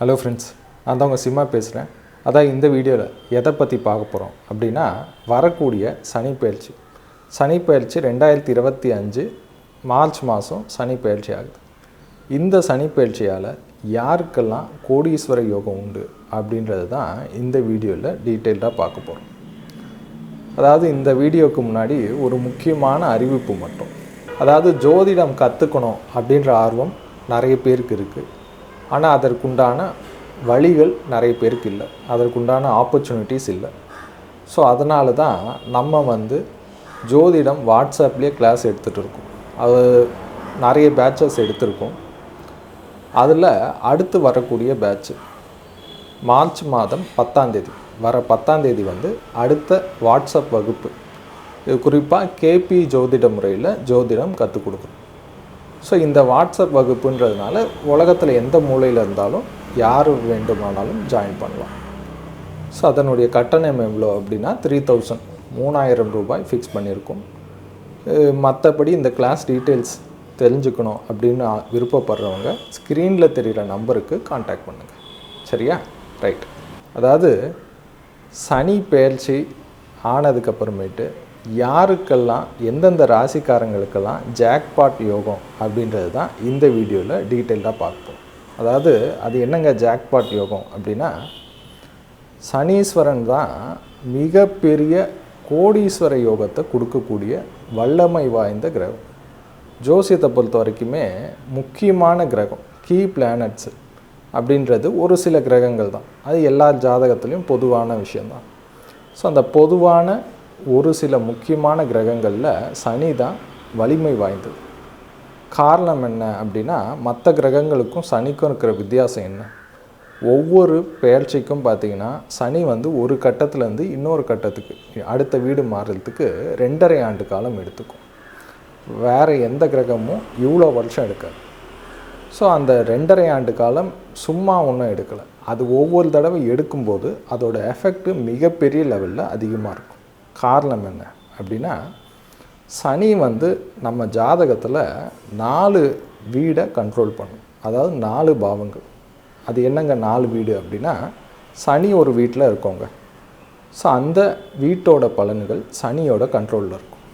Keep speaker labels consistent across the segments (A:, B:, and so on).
A: Hello friends நான் தான் உங்கள் சிம்மா பேசுகிறேன் அதான் இந்த வீடியோவில் எதை பற்றி பார்க்க போகிறோம் அப்படின்னா வரக்கூடிய சனி பயிற்சி. சனி பயிற்சி ரெண்டாயிரத்தி இருபத்தி அஞ்சு மார்ச் மாதம் சனி பயிற்சி ஆகுது. இந்த சனி பயிற்சியால் யாருக்கெல்லாம் கோடீஸ்வர யோகம் உண்டு அப்படின்றது தான் இந்த வீடியோவில் டீட்டெயில்டாக பார்க்க போகிறோம் அதாவது இந்த வீடியோவுக்கு முன்னாடி ஒரு முக்கியமான அறிவிப்பு மட்டும். அதாவது ஜோதிடம் கற்றுக்கணும் அப்படின்ற ஆர்வம் நிறைய பேருக்கு இருக்குது ஆனால் அதற்குண்டான வழிகள் நிறைய பேருக்கு இல்லை. அதற்குண்டான ஆப்பர்ச்சுனிட்டிஸ் இல்லை. ஸோ அதனால தான் நம்ம வந்து ஜோதிடம் வாட்ஸ்அப்லேயே கிளாஸ் எடுத்துகிட்டு இருக்கோம். அது நிறைய பேட்சஸ் எடுத்திருக்கோம். அதில் அடுத்து வரக்கூடிய பேட்ச்சு மார்ச் மாதம் பத்தாந்தேதி வர பத்தாந்தேதி வந்து அடுத்த வாட்ஸ்அப் வகுப்பு. இது குறிப்பாக கேபி ஜோதிட முறையில் ஜோதிடம் கற்றுக் கொடுக்குறோம் ஸோ இந்த வாட்ஸ்அப் வகுப்புன்றதுனால உலகத்தில் எந்த மூலையில் இருந்தாலும் யார் வேண்டுமானாலும் ஜாயின் பண்ணலாம். ஸோ அதனுடைய கட்டணம் எவ்வளோ அப்படின்னா த்ரீ தௌசண்ட் மூணாயிரம் ரூபாய் ஃபிக்ஸ் பண்ணியிருக்கோம். மற்றபடி இந்த கிளாஸ் டீட்டெயில்ஸ் தெரிஞ்சுக்கணும் அப்படின்னு விருப்பப்படுறவங்க ஸ்க்ரீனில் தெரிகிற நம்பருக்கு காண்டாக்ட் பண்ணுங்கள் சரியா? ரைட் அதாவது சனி பெயர்ச்சி ஆனதுக்கப்புறமேட்டு யாருக்கெல்லாம் எந்தெந்த ராசிக்காரங்களுக்கெல்லாம் ஜாக்பாட் யோகம் அப்படின்றது தான் இந்த வீடியோவில் டீட்டெயில்டாக பார்ப்போம். அதாவது அது என்னங்க ஜாக்பாட் யோகம் அப்படின்னா சனீஸ்வரன் தான் மிகப்பெரிய கோடீஸ்வர யோகத்தை கொடுக்கக்கூடிய வல்லமை வாய்ந்த கிரகம். ஜோசியத்தை பொறுத்த வரைக்குமே முக்கியமான கிரகம் கீ பிளானட்ஸு அப்படின்றது ஒரு சில கிரகங்கள் தான். அது எல்லா ஜாதகத்துலேயும் பொதுவான விஷயந்தான் ஸோ அந்த பொதுவான ஒரு சில முக்கியமான கிரகங்களில் சனி தான் வலிமை வாய்ந்தது. காரணம் என்ன அப்படின்னா மற்ற கிரகங்களுக்கும் சனிக்கும் இருக்கிற வித்தியாசம் என்ன? ஒவ்வொரு பெயர்ச்சிக்கும் பார்த்தீங்கன்னா சனி வந்து ஒரு கட்டத்துலேருந்து இன்னொரு கட்டத்துக்கு அடுத்த வீடு மாறுறதுக்கு ரெண்டரை ஆண்டு காலம் எடுத்துக்கும். வேறு எந்த கிரகமும் இவ்வளோ வருஷம் எடுக்காது. ஸோ அந்த ரெண்டரை ஆண்டு காலம் சும்மா ஒன்றும் எடுக்கலை. அது ஒவ்வொரு தடவை எடுக்கும்போது அதோட எஃபெக்ட்டு மிகப்பெரிய லெவலில் அதிகமாக இருக்கும். காரணம் என்ன அப்படின்னா சனி வந்து நம்ம ஜாதகத்தில் நாலு வீடை கண்ட்ரோல் பண்ணும். அதாவது நாலு பாவங்கள். அது என்னங்க நாலு வீடு அப்படின்னா சனி ஒரு வீட்டில் இருக்கோங்க. ஸோ அந்த வீட்டோட பலன்கள் சனியோட கண்ட்ரோலில் இருக்கும்.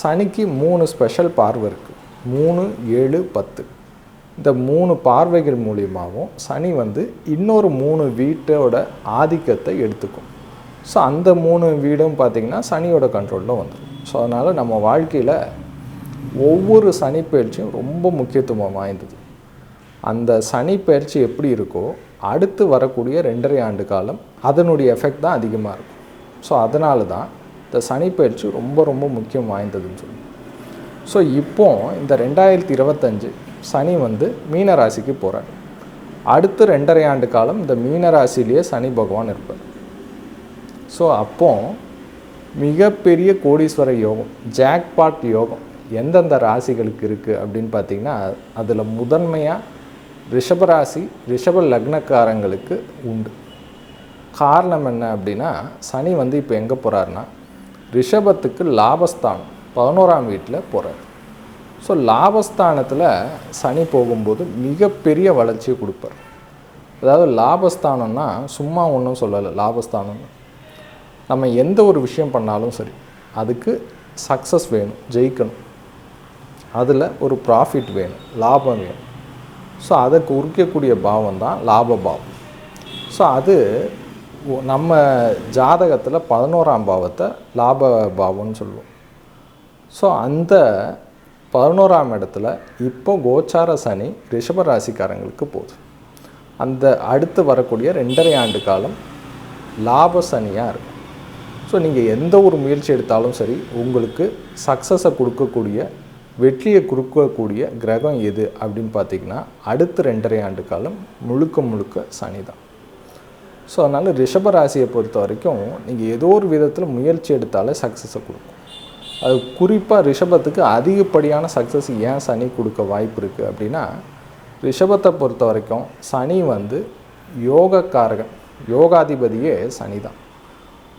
A: சனிக்கு மூணு ஸ்பெஷல் பார்வை இருக்குது மூணு ஏழு பத்து. இந்த மூணு பார்வைகள் மூலியமாகவும் சனி வந்து இன்னொரு மூணு வீட்டோட ஆதிக்கத்தை எடுத்துக்கும். ஸோ அந்த மூணு வீடும் பார்த்திங்கன்னா சனியோட கண்ட்ரோலில் வந்துடும் ஸோ அதனால் நம்ம வாழ்க்கையில் ஒவ்வொரு சனி பயிற்சியும் ரொம்ப முக்கியத்துவம் வாய்ந்தது. அந்த சனி பயிற்சி எப்படி இருக்கோ அடுத்து வரக்கூடிய ரெண்டரை ஆண்டு காலம் அதனுடைய எஃபெக்ட் தான் அதிகமாக இருக்கும். ஸோ அதனால தான் இந்த சனி பயிற்சி ரொம்ப ரொம்ப முக்கியம் வாய்ந்ததுன்னு சொல்லுவோம். ஸோ இப்போ இந்த ரெண்டாயிரத்தி இருபத்தஞ்சு சனி வந்து மீனராசிக்கு போகிறார் அடுத்து ரெண்டரை ஆண்டு காலம் இந்த மீனராசிலேயே சனி பகவான் இருப்பார். ஸோ அப்போ மிகப்பெரிய கோடீஸ்வர யோகம் ஜாக்பாட் யோகம் எந்தெந்த ராசிகளுக்கு இருக்குது அப்படின்னு பார்த்தீங்கன்னா அதில் முதன்மையாக ரிஷபராசி ரிஷப லக்னக்காரங்களுக்கு உண்டு. காரணம் என்ன அப்படின்னா சனி வந்து இப்போ எங்கே போகிறாருன்னா ரிஷபத்துக்கு லாபஸ்தானம் பதினோராம் வீட்டில் போகிறார் ஸோ லாபஸ்தானத்தில் சனி போகும்போது மிகப்பெரிய வளர்ச்சியை கொடுப்பார். அதாவது லாபஸ்தானம்னா சும்மா ஒன்றும் சொல்லலை லாபஸ்தானம்னு. நம்ம எந்த ஒரு விஷயம் பண்ணாலும் சரி அதுக்கு சக்ஸஸ் வேணும் ஜெயிக்கணும். அதில் ஒரு ப்ராஃபிட் வேணும் லாபம் வேணும். ஸோ அதை குறிக்கக்கூடிய பாவம் தான் லாப பாவம். ஸோ அது ஒ- நம்ம ஜாதகத்தில் பதினோராம் பாவத்தை லாப பாவம்னு சொல்லுவோம். ஸோ அந்த பதினோராம் இடத்துல இப்போ கோச்சார சனி ரிஷப ராசிக்காரங்களுக்கு போகுது. அந்த அடுத்து வரக்கூடிய ரெண்டரை ஆண்டு காலம் லாப சனியாக இருக்கும். ஸோ நீங்கள் எந்த ஒரு முயற்சி எடுத்தாலும் சரி உங்களுக்கு சக்ஸஸை கொடுக்கக்கூடிய வெற்றியை கொடுக்கக்கூடிய கிரகம் எது அப்படின்னு பார்த்தீங்கன்னா அடுத்த ரெண்டரை ஆண்டு காலம் முழுக்க முழுக்க சனி தான். ஸோ அதனால் ரிஷப ராசியை பொறுத்த வரைக்கும் நீங்கள் ஏதோ ஒரு விதத்தில் முயற்சி எடுத்தாலே சக்ஸஸை கொடுக்கும். அது குறிப்பாக ரிஷபத்துக்கு அதிகப்படியான சக்ஸஸ் ஏன் சனி கொடுக்க வாய்ப்பு இருக்குது அப்படின்னா ரிஷபத்தை பொறுத்த வரைக்கும் சனி வந்து யோகக்காரகன் யோகாதிபதியே சனி தான்.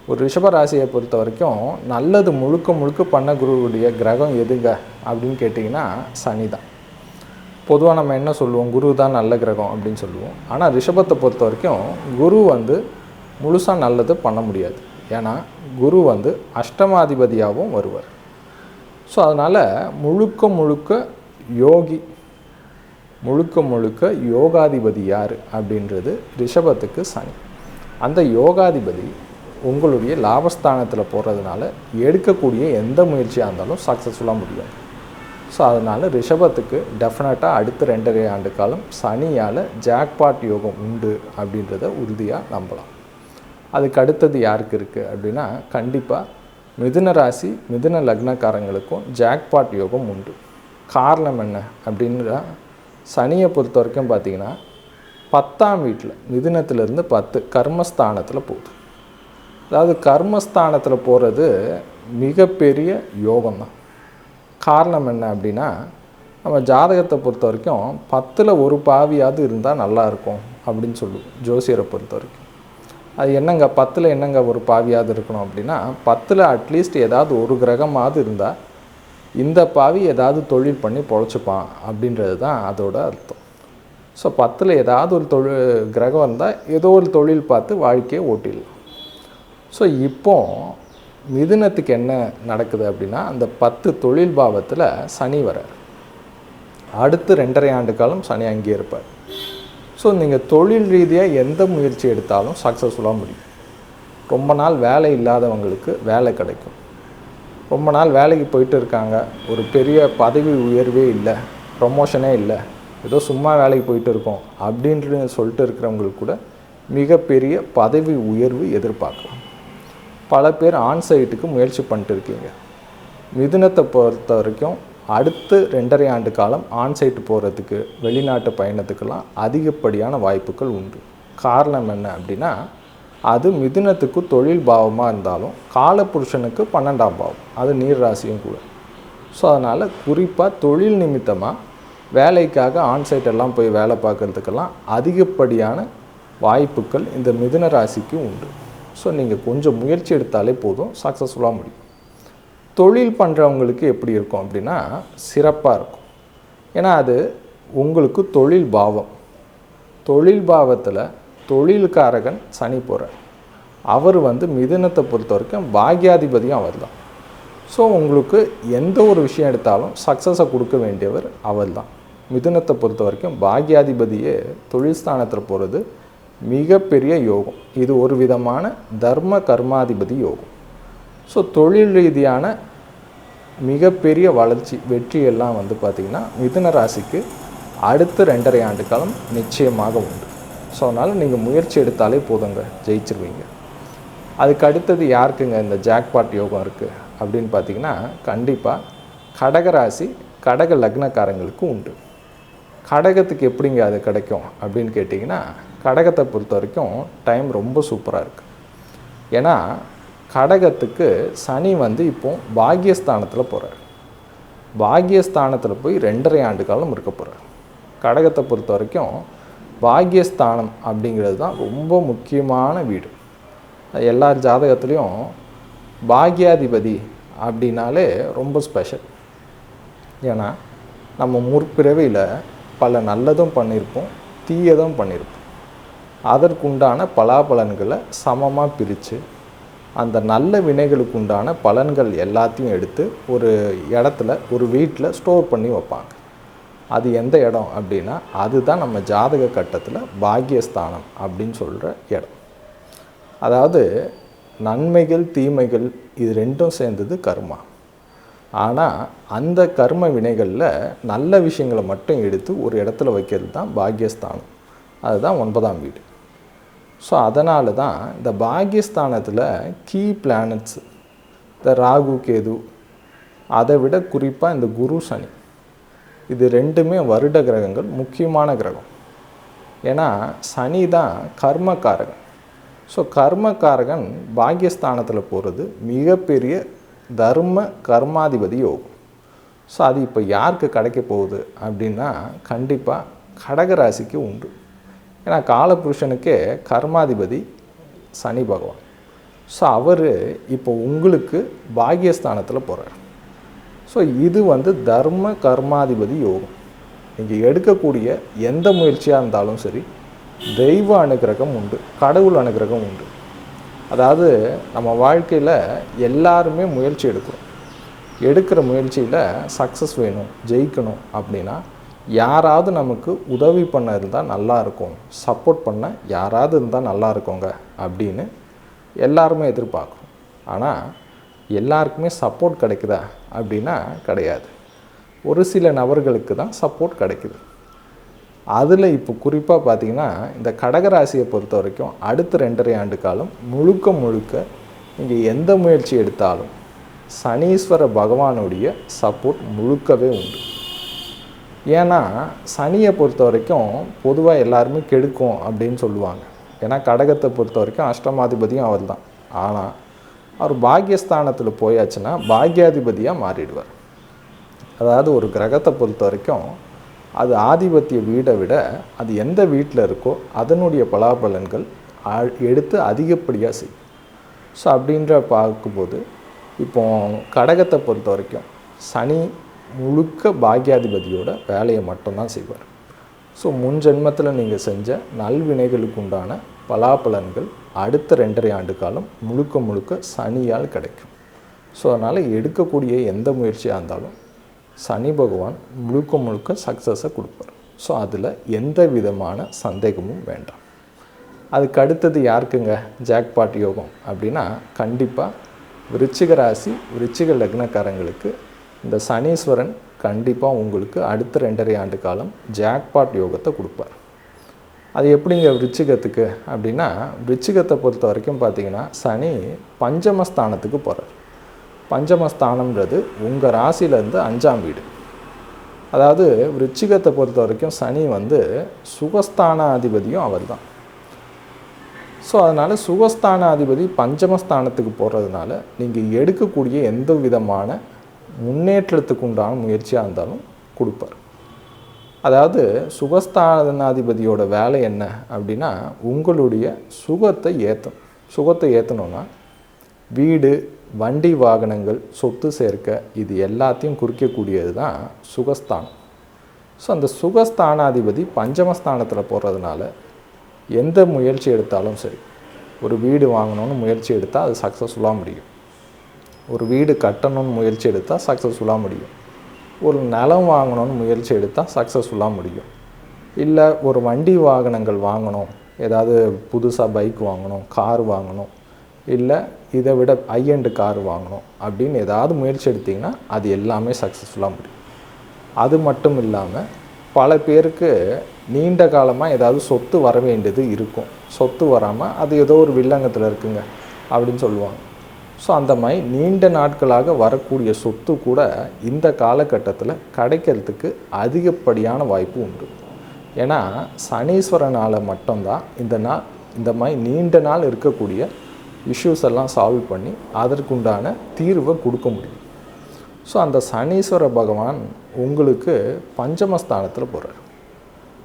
A: ஒரு ரிஷப ராசியை பொறுத்த வரைக்கும் நல்லது முழுக்க முழுக்க பண்ண குருவுடைய கிரகம் எதுங்க அப்படின்னு கேட்டிங்கன்னா சனி தான். பொதுவாக நம்ம என்ன சொல்லுவோம்? குரு தான் நல்ல கிரகம் அப்படின்னு சொல்லுவோம். ஆனால் ரிஷபத்தை பொறுத்த வரைக்கும் குரு வந்து முழுசாக நல்லது பண்ண முடியாது. ஏன்னா குரு வந்து அஷ்டமாதிபதியாகவும் வருவார். ஸோ அதனால் முழுக்க முழுக்க யோகி முழுக்க முழுக்க யோகாதிபதி யார் அப்படின்றது ரிஷபத்துக்கு சனி. அந்த யோகாதிபதி உங்களுடைய லாபஸ்தானத்தில் போகிறதுனால எடுக்கக்கூடிய எந்த முயற்சியாக இருந்தாலும் சக்ஸஸ்ஃபுல்லாக முடியும். ஸோ அதனால் ரிஷபத்துக்கு டெஃபினட்டாக அடுத்த ரெண்டரை ஆண்டு காலம் சனியால் ஜாக்பாட் யோகம் உண்டு அப்படின்றத உறுதியாக நம்பலாம். அதுக்கு அடுத்தது யாருக்கு இருக்குது அப்படின்னா கண்டிப்பாக மிதுன ராசி மிதுன லக்னக்காரங்களுக்கும் ஜாக்பாட் யோகம் உண்டு. காரணம் என்ன அப்படின்னா சனியை பொறுத்த வரைக்கும் பார்த்தீங்கன்னா பத்தாம் வீட்டில் மிதுனத்திலேருந்து பத்து கர்மஸ்தானத்தில் போகுது. அதாவது கர்மஸ்தானத்தில் போகிறது மிகப்பெரிய யோகம்தான். காரணம் என்ன அப்படின்னா நம்ம ஜாதகத்தை பொறுத்த வரைக்கும் பத்தில் ஒரு பாவியாவது இருந்தால் நல்லா இருக்கும் அப்படின்னு சொல்லுவோம் ஜோசியரை பொறுத்த வரைக்கும். அது என்னங்க பத்தில் என்னங்க ஒரு பாவியாவது இருக்கணும் அப்படின்னா பத்தில் அட்லீஸ்ட் ஏதாவது ஒரு கிரகமாவது இருந்தால் இந்த பாவி ஏதாவது தொழில் பண்ணி பொழைச்சிப்பான் அப்படின்றது தான் அதோட அர்த்தம். ஸோ பத்தில் ஏதாவது ஒரு தொழில் கிரகம் இருந்தால் ஏதோ ஒரு தொழில் பார்த்து வாழ்க்கையை ஓட்டிடலாம். ஸோ இப்போ மிதுனத்துக்கு என்ன நடக்குது அப்படின்னா அந்த பத்து தொழில் பாவத்தில் சனி வரார். அடுத்து ரெண்டரை ஆண்டு காலம் சனி அங்கே இருப்பார். ஸோ நீங்கள் தொழில் ரீதியாக எந்த முயற்சி எடுத்தாலும் சக்ஸஸ்ஃபுல்லாக முடியும். ரொம்ப நாள் வேலை இல்லாதவங்களுக்கு வேலை கிடைக்கும். ரொம்ப நாள் வேலைக்கு போயிட்டு இருக்காங்க. ஒரு பெரிய பதவி உயர்வே இல்லை. ப்ரொமோஷனே இல்லை. ஏதோ சும்மா வேலைக்கு போயிட்டு இருக்கோம் அப்படின்ட்டு சொல்லிட்டு இருக்கிறவங்களுக்கு கூட மிகப்பெரிய பதவி உயர்வு எதிர்பார்க்கலாம். பல பேர் ஆன்சைட்டுக்கு முயற்சி பண்ணிட்டு இருக்கீங்க. மிதுனத்தை பொறுத்த வரைக்கும் அடுத்து ரெண்டரை ஆண்டு காலம் ஆன்சைட் போகிறதுக்கு வெளிநாட்டு பயணத்துக்கெல்லாம் அதிகப்படியான வாய்ப்புகள் உண்டு. காரணம் என்ன அப்படின்னா அது மிதுனத்துக்கு தொழில் பாவமாக இருந்தாலும் காலபுருஷனுக்கு பன்னெண்டாம் பாவம். அது நீர் ராசியும் கூட. ஸோ அதனால் குறிப்பாக தொழில் நிமித்தமாக வேலைக்காக ஆன்சைட்டெல்லாம் போய் வேலை பார்க்குறதுக்கெல்லாம் அதிகப்படியான வாய்ப்புகள் இந்த மிதுன ராசிக்கு உண்டு. ஸோ நீங்கள் கொஞ்சம் முயற்சி எடுத்தாலே போதும் சக்ஸஸ்ஃபுல்லாக முடியும். தொழில் பண்ணுறவங்களுக்கு எப்படி இருக்கும் அப்படின்னா சிறப்பாக இருக்கும். ஏன்னா அது உங்களுக்கு தொழில் பாவம். தொழில் பாவத்தில் தொழில்காரகன் சனி போகிறார் அவர் வந்து மிதுனத்தை பொறுத்த வரைக்கும் பாக்யாதிபதியும் அவர் தான். ஸோ உங்களுக்கு எந்த ஒரு விஷயம் எடுத்தாலும் சக்ஸஸை கொடுக்க வேண்டியவர் அவர் தான். மிதுனத்தை பொறுத்த வரைக்கும் பாக்யாதிபதியே தொழில் ஸ்தானத்தில் போகிறது மிகப்பெரிய யோகம். இது ஒரு விதமான தர்ம கர்மாதிபதி யோகம். ஸோ தொழில் ரீதியான மிகப்பெரிய வளர்ச்சி வெற்றி எல்லாம் வந்து பார்த்திங்கன்னா மிதுன ராசிக்கு அடுத்த ரெண்டரை ஆண்டு காலம் நிச்சயமாக உண்டு. ஸோ அதனால் நீங்கள் முயற்சி எடுத்தாலே போதுங்க ஜெயிச்சிருவீங்க. அதுக்கு அடுத்தது யாருக்குங்க இந்த ஜாக்பாட் யோகம் இருக்குது அப்படின்னு பார்த்தீங்கன்னா கண்டிப்பாக கடகராசி கடக லக்னக்காரங்களுக்கு உண்டு. கடகத்துக்கு எப்படிங்க அது கிடைக்கும் அப்படின்னு கேட்டிங்கன்னா கடகத்தை பொறுத்த வரைக்கும் டைம் ரொம்ப சூப்பராக இருக்குது ஏன்னா கடகத்துக்கு சனி வந்து இப்போ பாக்யஸ்தானத்தில் போகிறார் பாக்யஸ்தானத்தில் போய் ரெண்டரை ஆண்டு காலம் இருக்க போகிறார் கடகத்தை பொறுத்த வரைக்கும் பாக்யஸ்தானம் அப்படிங்கிறது தான் ரொம்ப முக்கியமான வீடு. எல்லார் ஜாதகத்துலேயும் பாக்யாதிபதி அப்படின்னாலே ரொம்ப ஸ்பெஷல் ஏன்னா நம்ம முற்பிறவியில் பல நல்லதும் பண்ணியிருப்போம் தீயதும் பண்ணியிருப்போம் அதற்குண்டான பலாபலன்களை சமமாக பிரித்து அந்த நல்ல வினைகளுக்கு உண்டான பலன்கள் எல்லாத்தையும் எடுத்து ஒரு இடத்துல ஒரு வீட்டில் ஸ்டோர் பண்ணி வைப்பாங்க. அது எந்த இடம் அப்படின்னா அதுதான் நம்ம ஜாதக கட்டத்தில் பாக்கியஸ்தானம் அப்படின்னு சொல்கிற இடம். அதாவது நன்மைகள் தீமைகள் இது ரெண்டும் சேர்ந்தது கர்மா. ஆனால் அந்த கர்ம வினைகளில் நல்ல விஷயங்களை மட்டும் எடுத்து ஒரு இடத்துல வைக்கிறது தான் பாக்கியஸ்தானம் அதுதான் ஒன்பதாம் வீடு. ஸோ அதனால தான் இந்த பாகியஸ்தானத்தில் கீ பிளானட்ஸ் இந்த ராகு கேது அதை விட குறிப்பாக இந்த குரு சனி. இது ரெண்டுமே வருட கிரகங்கள் முக்கியமான கிரகம். ஏன்னா சனி தான் கர்மக்காரகன். ஸோ கர்மக்காரகன் பாகியஸ்தானத்தில் போகிறது மிகப்பெரிய தர்ம கர்மாதிபதி யோகம். ஸோ அது இப்போ யாருக்கு கிடைக்க போகுது அப்படின்னா கண்டிப்பாக கடகராசிக்கு உண்டு. ஏன்னா காலபுருஷனுக்கே கர்மாதிபதி சனி பகவான். ஸோ அவர் இப்போ உங்களுக்கு பாக்கியஸ்தானத்தில் போகிறார் ஸோ இது வந்து தர்ம கர்மாதிபதி யோகம். நீங்கள் எடுக்கக்கூடிய எந்த முயற்சியாக இருந்தாலும் சரி தெய்வ அனுகிரகம் உண்டு கடவுள் அனுகிரகம் உண்டு. அதாவது நம்ம வாழ்க்கையில் எல்லாருமே முயற்சி எடுக்கிறோம். எடுக்கிற முயற்சியில் சக்ஸஸ் வேணும் ஜெயிக்கணும் அப்படின்னா யாராவது நமக்கு உதவி பண்ண இருந்தால் நல்லாயிருக்கும் சப்போர்ட் பண்ண யாராவது இருந்தால் நல்லா இருக்குங்க அப்படின்னு எல்லாருமே எதிர்பார்க்குறோம் ஆனால் எல்லாருக்குமே சப்போர்ட் கிடைக்குதா அப்படின்னா கிடையாது. ஒரு சில நபர்களுக்கு தான் சப்போர்ட் கிடைக்குது. அதில் இப்போ குறிப்பாக பார்த்தீங்கன்னா இந்த கடகராசியை பொறுத்த வரைக்கும் அடுத்த ரெண்டரை ஆண்டு காலம் முழுக்க முழுக்க நீங்கள் எந்த முயற்சி எடுத்தாலும் சனீஸ்வர பகவானுடைய சப்போர்ட் முழுக்கவே உண்டு. ஏன்னா சனியை பொறுத்த வரைக்கும் பொதுவாக எல்லாருமே கெடுக்கும் அப்படின்னு சொல்லுவாங்க. ஏன்னா கடகத்தை பொறுத்த வரைக்கும் அஷ்டமாதிபதியும் அவர் தான் ஆனால் அவர் பாக்கியஸ்தானத்தில் போயாச்சுன்னா பாக்யாதிபதியாக மாறிடுவார். அதாவது ஒரு கிரகத்தை பொறுத்த வரைக்கும் அது ஆதிபத்திய வீடை விட அது எந்த வீட்டில் இருக்கோ அதனுடைய பலாபலன்கள் எடுத்து அதிகப்படியாக செய்யும். ஸோ அப்படின்ற பார்க்கும்போது இப்போ கடகத்தை பொறுத்த வரைக்கும் சனி முழுக்க பாக்யாதிபதியோட வேலையை மட்டும்தான் செய்வார். ஸோ முன் ஜென்மத்தில் நீங்கள் செஞ்ச நல்வினைகளுக்கு உண்டான பலாபலன்கள் அடுத்த ரெண்டரை ஆண்டு காலம் முழுக்க முழுக்க சனியால் கிடைக்கும். ஸோ அதனால் எடுக்கக்கூடிய எந்த முயற்சியாக இருந்தாலும் சனி பகவான் முழுக்க முழுக்க சக்ஸஸை கொடுப்பார். ஸோ அதில் எந்த விதமான சந்தேகமும் வேண்டாம். அதுக்கு அடுத்தது யாருக்குங்க? ஜாக்பாட் யோகம் அப்படின்னா கண்டிப்பாக விருச்சிக ராசி விருச்சிக லக்னக்காரங்களுக்கு இந்த சனீஸ்வரன் கண்டிப்பாக உங்களுக்கு அடுத்த ரெண்டரை ஆண்டு காலம் ஜாக்பாட் யோகத்தை கொடுப்பார். அது எப்படிங்க விருச்சிகத்துக்கு? அப்படின்னா விருச்சிகத்தை பொறுத்த வரைக்கும் பார்த்தீங்கன்னா சனி பஞ்சமஸ்தானத்துக்கு போகிறார் பஞ்சமஸ்தானம்ன்றது உங்கள் ராசியிலேருந்து அஞ்சாம் வீடு. அதாவது விருச்சிகத்தை பொறுத்த வரைக்கும் சனி வந்து சுகஸ்தானாதிபதியும் அவர் தான் ஸோ அதனால் சுகஸ்தானாதிபதி பஞ்சமஸ்தானத்துக்கு போகிறதுனால நீங்கள் எடுக்கக்கூடிய எந்த விதமான முன்னேற்றத்துக்கு உண்டான முயற்சியாக இருந்தாலும் கொடுப்பார். அதாவது சுகஸ்தானாதிபதியோட வேலை என்ன அப்படின்னா உங்களுடைய சுகத்தை ஏற்றும் சுகத்தை ஏற்றணும்னா வீடு வண்டி வாகனங்கள் சொத்து சேர்க்க இது எல்லாத்தையும் குறிக்கக்கூடியது தான் சுகஸ்தானம். ஸோ அந்த சுகஸ்தானாதிபதி பஞ்சமஸ்தானத்தில் போகிறதுனால எந்த முயற்சி எடுத்தாலும் சரி ஒரு வீடு வாங்கணும்னு முயற்சி எடுத்தால் அது சக்ஸஸ்ஃபுல்லாக முடியும். ஒரு வீடு கட்டணும்னு முயற்சி எடுத்தால் சக்ஸஸ்ஃபுல்லாக முடியும். ஒரு நிலம் வாங்கணும்னு முயற்சி எடுத்தால் சக்ஸஸ்ஃபுல்லாக முடியும். இல்லை ஒரு வண்டி வாகனங்கள் வாங்கணும் ஏதாவது புதுசாக பைக் வாங்கணும் கார் வாங்கணும் இல்லை இதை விட ஐஎண்டு கார் வாங்கணும் அப்படின்னு ஏதாவது முயற்சி எடுத்திங்கன்னா அது எல்லாமே சக்ஸஸ்ஃபுல்லாக முடியும். அது மட்டும் இல்லாமல் பல பேருக்கு நீண்ட காலமாக ஏதாவது சொத்து வர வேண்டியது இருக்கும். சொத்து வராமல் அது ஏதோ ஒரு வில்லங்கத்தில் இருக்குங்க அப்படின்னு சொல்லுவாங்க. ஸோ அந்த மாதிரி நீண்ட நாட்களாக வரக்கூடிய சொத்து கூட இந்த காலகட்டத்தில் கிடைக்கிறதுக்கு அதிகப்படியான வாய்ப்பு உண்டு. ஏன்னா சனீஸ்வரனால் மட்டும்தான் இந்த நாள் இந்த மாதிரி நீண்ட நாள் இருக்கக்கூடிய இஷ்யூஸ் எல்லாம் சால்வ் பண்ணி அதற்குண்டான தீர்வை கொடுக்க முடியும். ஸோ அந்த சனீஸ்வர பகவான் உங்களுக்கு பஞ்சமஸ்தானத்தில் போகிறார்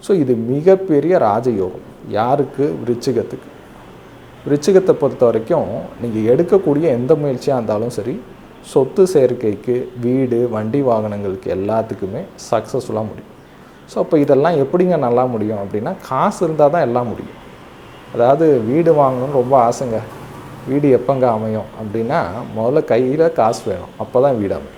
A: ஸோ இது மிகப்பெரிய ராஜயோகம். யாருக்கு? விருச்சிகத்துக்கு. ரிச்சிகத்தை பொறுத்த வரைக்கும் நீங்கள் எடுக்கக்கூடிய எந்த முயற்சியாக இருந்தாலும் சரி சொத்து சேர்க்கைக்கு வீடு வண்டி வாகனங்களுக்கு எல்லாத்துக்குமே சக்ஸஸ்ஃபுல்லாக முடியும். ஸோ அப்போ இதெல்லாம் எப்படிங்க நல்லா முடியும் அப்படின்னா காசு இருந்தால் தான் எல்லாம் முடியும். அதாவது வீடு வாங்கணும்னு ரொம்ப ஆசைங்க. வீடு எப்போங்க அமையும் அப்படின்னா முதல்ல கையில் காசு வேணும். அப்போ தான் வீடு அமையும்.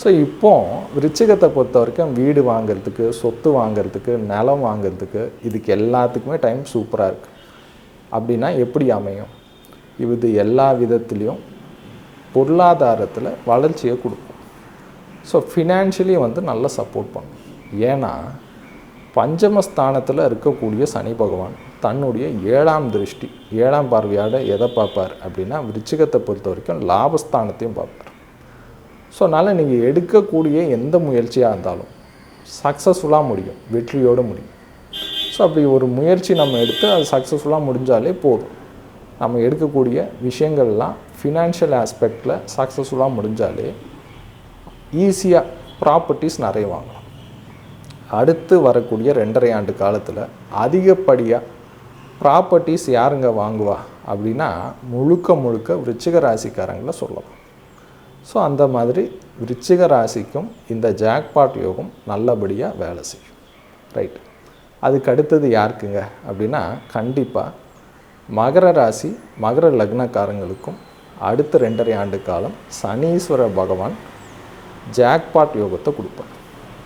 A: ஸோ இப்போ விருச்சிகத்தை பொறுத்த வரைக்கும் வீடு வாங்குறதுக்கு சொத்து வாங்குறதுக்கு நிலம் வாங்குறதுக்கு இதுக்கு எல்லாத்துக்குமே டைம் சூப்பராக இருக்குது அப்படின்னா எப்படி அமையும்? இது எல்லா விதத்துலேயும் பொருளாதாரத்தில் வளர்ச்சியை கொடுக்கும். ஸோ ஃபினான்ஷியலி வந்து நல்லா சப்போர்ட் பண்ணும். ஏன்னா பஞ்சமஸ்தானத்தில் இருக்கக்கூடிய சனி பகவான் தன்னுடைய ஏழாம் திருஷ்டி ஏழாம் பார்வையாட எதை பார்ப்பார் அப்படின்னா விருச்சிகத்தை பொறுத்த வரைக்கும் லாபஸ்தானத்தையும் பார்ப்பார். ஸோ அதனால் நீங்கள் எடுக்கக்கூடிய எந்த முயற்சியாக இருந்தாலும் சக்ஸஸ்ஃபுல்லாக முடியும். வெற்றியோடு முடியும். ஸோ அப்படி ஒரு முயற்சி நம்ம எடுத்து அது சக்ஸஸ்ஃபுல்லாக முடிஞ்சாலே போதும். நம்ம எடுக்கக்கூடிய விஷயங்கள்லாம் ஃபினான்ஷியல் ஆஸ்பெக்டில் சக்ஸஸ்ஃபுல்லாக முடிஞ்சாலே ஈஸியாக ப்ராப்பர்ட்டிஸ் நிறைய வாங்கலாம். அடுத்து வரக்கூடிய ரெண்டரை ஆண்டு காலத்தில் அதிகப்படியாக ப்ராப்பர்ட்டிஸ் யாருங்க வாங்குவா? அப்படின்னா முழுக்க முழுக்க விருச்சிக ராசிக்காரங்களை சொல்லலாம். ஸோ அந்த மாதிரி விருச்சிக ராசிக்கும் இந்த ஜாக்பாட் யோகம் நல்லபடியாக வேலை செய்யும். ரைட் அதுக்கு அடுத்தது யாருக்குங்க? அப்படின்னா கண்டிப்பாக மகர ராசி மகர லக்னக்காரங்களுக்கும் அடுத்த ரெண்டரை ஆண்டு காலம் சனீஸ்வர பகவான் ஜாக்பாட் யோகத்தை கொடுப்பார்.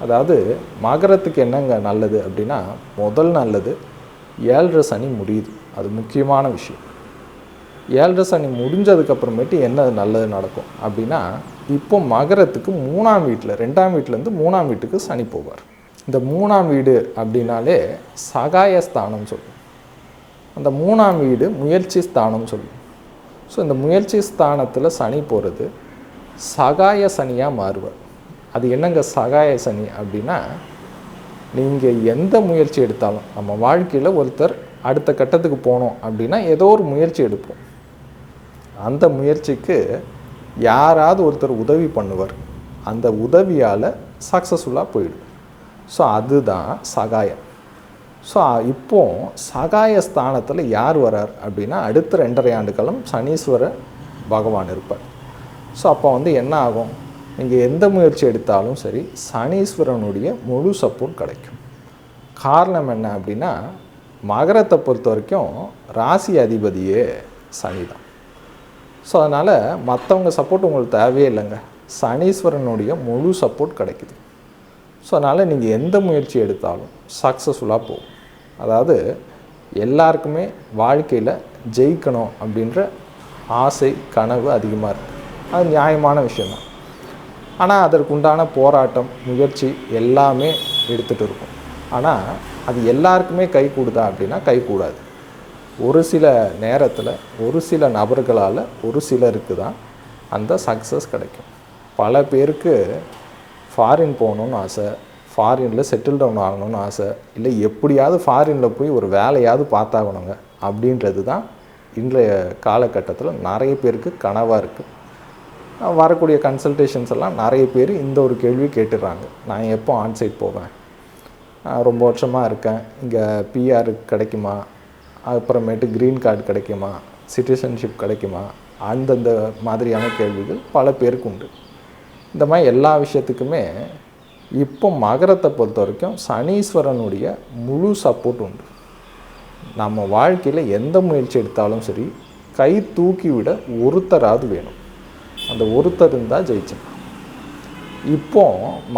A: அதாவது மகரத்துக்கு என்னங்க நல்லது அப்படின்னா முதல் நல்லது ஏழரை சனி முடியுது. அது முக்கியமான விஷயம். ஏழரை சனி முடிஞ்சதுக்கப்புறமேட்டு என்ன நல்லது நடக்கும் அப்படின்னா இப்போ மகரத்துக்கு மூணாம் வீட்டில் ரெண்டாம் வீட்டிலேருந்து மூணாம் வீட்டுக்கு சனி போவார். இந்த மூணாம் வீடு அப்படின்னாலே சகாயஸ்தானம் சொல்லும் அந்த மூணாம் வீடு முயற்சி ஸ்தானம் சொல்லும் ஸோ இந்த முயற்சி ஸ்தானத்தில் சனி போகிறது சகாய சனியாக மாறுவார். அது என்னங்க சகாய சனி அப்படின்னா நீங்கள் எந்த முயற்சி எடுத்தாலும் நம்ம வாழ்க்கையில் ஒருத்தர் அடுத்த கட்டத்துக்கு போனோம் அப்படின்னா ஏதோ ஒரு முயற்சி எடுப்போம். அந்த முயற்சிக்கு யாராவது ஒருத்தர் உதவி பண்ணுவார். அந்த உதவியால் சக்ஸஸ்ஃபுல்லாக போயிடும். ஸோ அதுதான் சகாயம். ஸோ இப்போ சகாய ஸ்தானத்தில் யார் வரார் அப்படின்னா அடுத்த ரெண்டரை ஆண்டுகளும் சனீஸ்வர பகவான் இருப்பார். ஸோ அப்போ வந்து என்ன ஆகும்? நீங்கள் எந்த முயற்சி எடுத்தாலும் சரி சனீஸ்வரனுடைய முழு சப்போர்ட் கிடைக்கும். காரணம் என்ன அப்படின்னா மகரத்தை பொறுத்த வரைக்கும் ராசி அதிபதியே சனி தான். ஸோ அதனால் மற்றவங்க சப்போர்ட் உங்களுக்கு தேவையே இல்லைங்க. சனீஸ்வரனுடைய முழு சப்போர்ட் கிடைக்குது. ஸோ அதனால் நீங்கள் எந்த முயற்சி எடுத்தாலும் சக்ஸஸ்ஃபுல்லாக போகும். அதாவது எல்லாருக்குமே வாழ்க்கையில் ஜெயிக்கணும் அப்படின்ற ஆசை கனவு அதிகமாக இருக்குது அது நியாயமான விஷயந்தான் ஆனால் அதற்குண்டான போராட்டம் முயற்சி எல்லாமே எடுத்துகிட்டு இருக்கும். ஆனால் அது எல்லாருக்குமே கை கூடுதா அப்படின்னா கை கூடாது. ஒரு சில நேரத்தில் ஒரு சில நபர்களால் ஒரு சிலருக்கு தான் அந்த சக்ஸஸ் கிடைக்கும். பல பேருக்கு ஃபாரின் போகணுன்னு ஆசை ஃபாரினில் செட்டில் டவுன் ஆகணும்னு ஆசை இல்லை எப்படியாவது ஃபாரினில் போய் ஒரு வேலையாவது பார்த்தாகணுங்க அப்படின்றது தான் இன்றைய காலகட்டத்தில் நிறைய பேருக்கு கனவாக இருக்குது வரக்கூடிய கன்சல்டேஷன்ஸ் எல்லாம் நிறைய பேர் இந்த ஒரு கேள்வி கேட்டுடுறாங்க நான் எப்போ ஆன்சைட் போவேன்? நான் ரொம்ப வருஷமாக இருக்கேன். இங்கே பிஆர் கிடைக்குமா? அப்புறமேட்டு க்ரீன் கார்டு கிடைக்குமா? சிட்டிசன்ஷிப் கிடைக்குமா? அந்தந்த மாதிரியான கேள்விகள் பல பேருக்கு உண்டு. இந்த மாதிரி எல்லா விஷயத்துக்குமே இப்போ மகரத்தை பொறுத்த வரைக்கும் சனீஸ்வரனுடைய முழு சப்போர்ட் உண்டு. நம்ம வாழ்க்கையில் எந்த முயற்சி எடுத்தாலும் சரி கை தூக்கி விட ஒருத்தராவது வேணும். அந்த ஒருத்தர் இருந்தால் ஜெயிச்சோம் இப்போ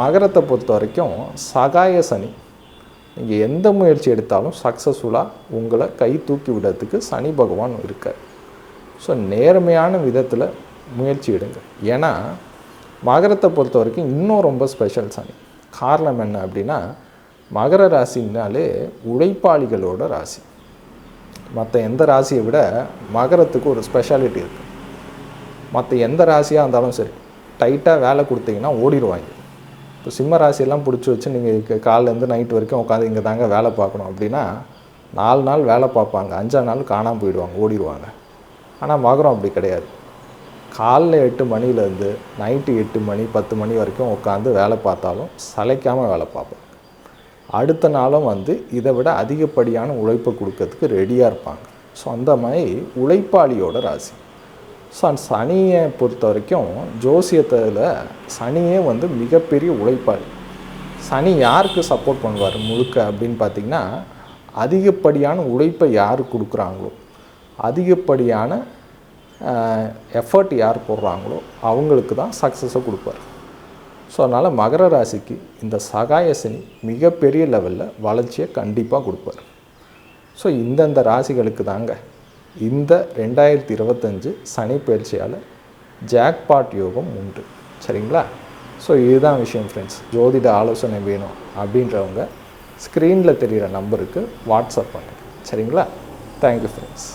A: மகரத்தை பொறுத்த வரைக்கும் சகாய சனி. நீங்கள் எந்த முயற்சி எடுத்தாலும் சக்ஸஸ்ஃபுல்லாக உங்களை கை தூக்கி விடுறதுக்கு சனி பகவான் இருக்கார். ஸோ நேர்மையான விதத்தில் முயற்சி எடுங்க. ஏன்னா மகரத்தை பொறுத்த வரைக்கும் இன்னும் ரொம்ப ஸ்பெஷல் சனி காரணம் என்ன அப்படின்னா மகர ராசினாலே உழைப்பாளிகளோட ராசி. மற்ற எந்த ராசியை விட மகரத்துக்கு ஒரு ஸ்பெஷாலிட்டி இருக்குது மற்ற எந்த ராசியாக இருந்தாலும் சரி டைட்டாக வேலை கொடுத்தீங்கன்னா ஓடிடுவாங்க. இப்போ சிம்ம ராசியெல்லாம் பிடிச்சி வச்சு நீங்கள் காலிலேருந்து நைட் வரைக்கும் உட்காந்து இங்கே தாங்க வேலை பார்க்கணும் அப்படின்னா நாலு நாள் வேலை பார்ப்பாங்க அஞ்சாறு நாள் காணாமல் போயிடுவாங்க ஓடிடுவாங்க. ஆனால் மகரம் அப்படி கிடையாது. காலைல எட்டு மணிலேருந்து நைட்டு எட்டு மணி பத்து மணி வரைக்கும் உட்காந்து வேலை பார்த்தாலும் சளைக்காமல் வேலை பார்ப்பாங்க அடுத்த நாளும் வந்து இதை விட அதிகப்படியான உழைப்பை கொடுக்கறதுக்கு ரெடியாக இருப்பாங்க. ஸோ அந்த மாதிரி உழைப்பாளியோட ராசி. ஸோ அந்த சனியை பொறுத்த வரைக்கும் ஜோசியத்தில் சனியே வந்து மிகப்பெரிய உழைப்பாளி. சனி யாருக்கு சப்போர்ட் பண்ணுவார் முழுக்க அப்படின்னு பார்த்தீங்கன்னா அதிகப்படியான உழைப்பை யார் கொடுக்குறாங்களோ அதிகப்படியான எஃபர்ட் யார் போடுறாங்களோ அவங்களுக்கு தான் சக்ஸஸை கொடுப்பார். ஸோ அதனால் மகர ராசிக்கு இந்த சகாய சனி மிகப்பெரிய லெவலில் வளர்ச்சியை கண்டிப்பாக கொடுப்பார். ஸோ இந்தந்த ராசிகளுக்கு தாங்க இந்த ரெண்டாயிரத்தி இருபத்தஞ்சு சனி பயிற்சியால் ஜாக்பாட் யோகம் உண்டு. சரிங்களா? ஸோ இதுதான் விஷயம் ஃப்ரெண்ட்ஸ் ஜோதிட ஆலோசனை வேணும் அப்படின்றவங்க ஸ்க்ரீனில் தெரிகிற நம்பருக்கு வாட்ஸ்அப் பண்ணுங்கள் சரிங்களா? Thank you friends